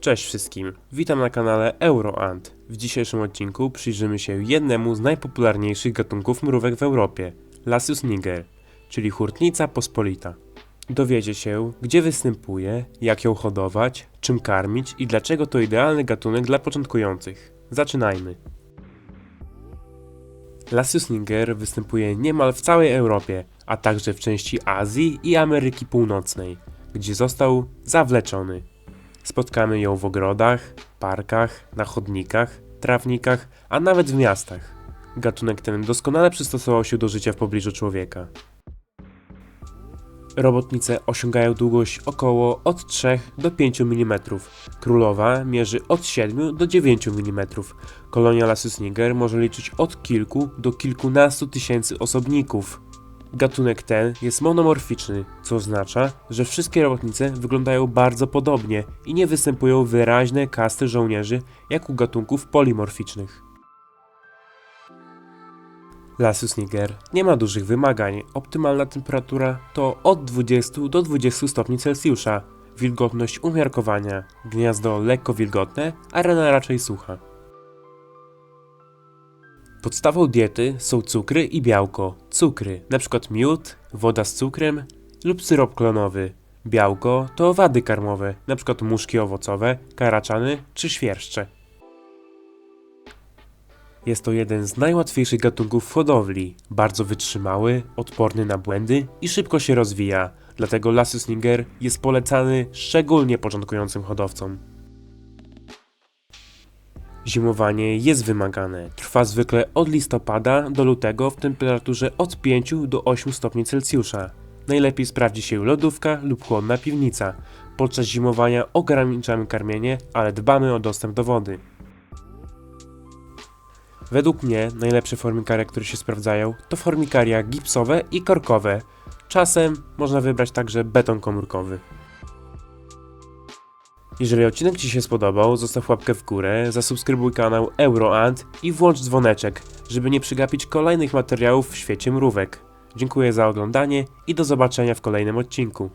Cześć wszystkim, witam na kanale EuroAnt. W dzisiejszym odcinku przyjrzymy się jednemu z najpopularniejszych gatunków mrówek w Europie, Lasius niger, czyli hurtnica pospolita. Dowiecie się, gdzie występuje, jak ją hodować, czym karmić i dlaczego to idealny gatunek dla początkujących. Zaczynajmy. Lasius niger występuje niemal w całej Europie, a także w części Azji i Ameryki Północnej, gdzie został zawleczony. Spotkamy ją w ogrodach, parkach, na chodnikach, trawnikach, a nawet w miastach. Gatunek ten doskonale przystosował się do życia w pobliżu człowieka. Robotnice osiągają długość około od 3 do 5 mm. Królowa mierzy od 7 do 9 mm. Kolonia Lassus niger może liczyć od kilku do kilkunastu tysięcy osobników. Gatunek ten jest monomorficzny, co oznacza, że wszystkie robotnice wyglądają bardzo podobnie i nie występują wyraźne kasty żołnierzy jak u gatunków polimorficznych. Lassus niger nie ma dużych wymagań. Optymalna temperatura to od 20 do 20 stopni Celsjusza. Wilgotność umiarkowania. Gniazdo lekko wilgotne, a rana raczej sucha. Podstawą diety są cukry i białko. Cukry, np. miód, woda z cukrem lub syrop klonowy. Białko to owady karmowe, np. muszki owocowe, karaczany czy świerszcze. Jest to jeden z najłatwiejszych gatunków hodowli. Bardzo wytrzymały, odporny na błędy i szybko się rozwija. Dlatego Lassus niger jest polecany szczególnie początkującym hodowcom. Zimowanie jest wymagane. Trwa zwykle od listopada do lutego w temperaturze od 5 do 8 stopni Celsjusza. Najlepiej sprawdzi się lodówka lub chłodna piwnica. Podczas zimowania ograniczamy karmienie, ale dbamy o dostęp do wody. Według mnie najlepsze formikaria, które się sprawdzają, to formikaria gipsowe i korkowe. Czasem można wybrać także beton komórkowy. Jeżeli odcinek Ci się spodobał, zostaw łapkę w górę, zasubskrybuj kanał EuroAnt i włącz dzwoneczek, żeby nie przegapić kolejnych materiałów w świecie mrówek. Dziękuję za oglądanie i do zobaczenia w kolejnym odcinku.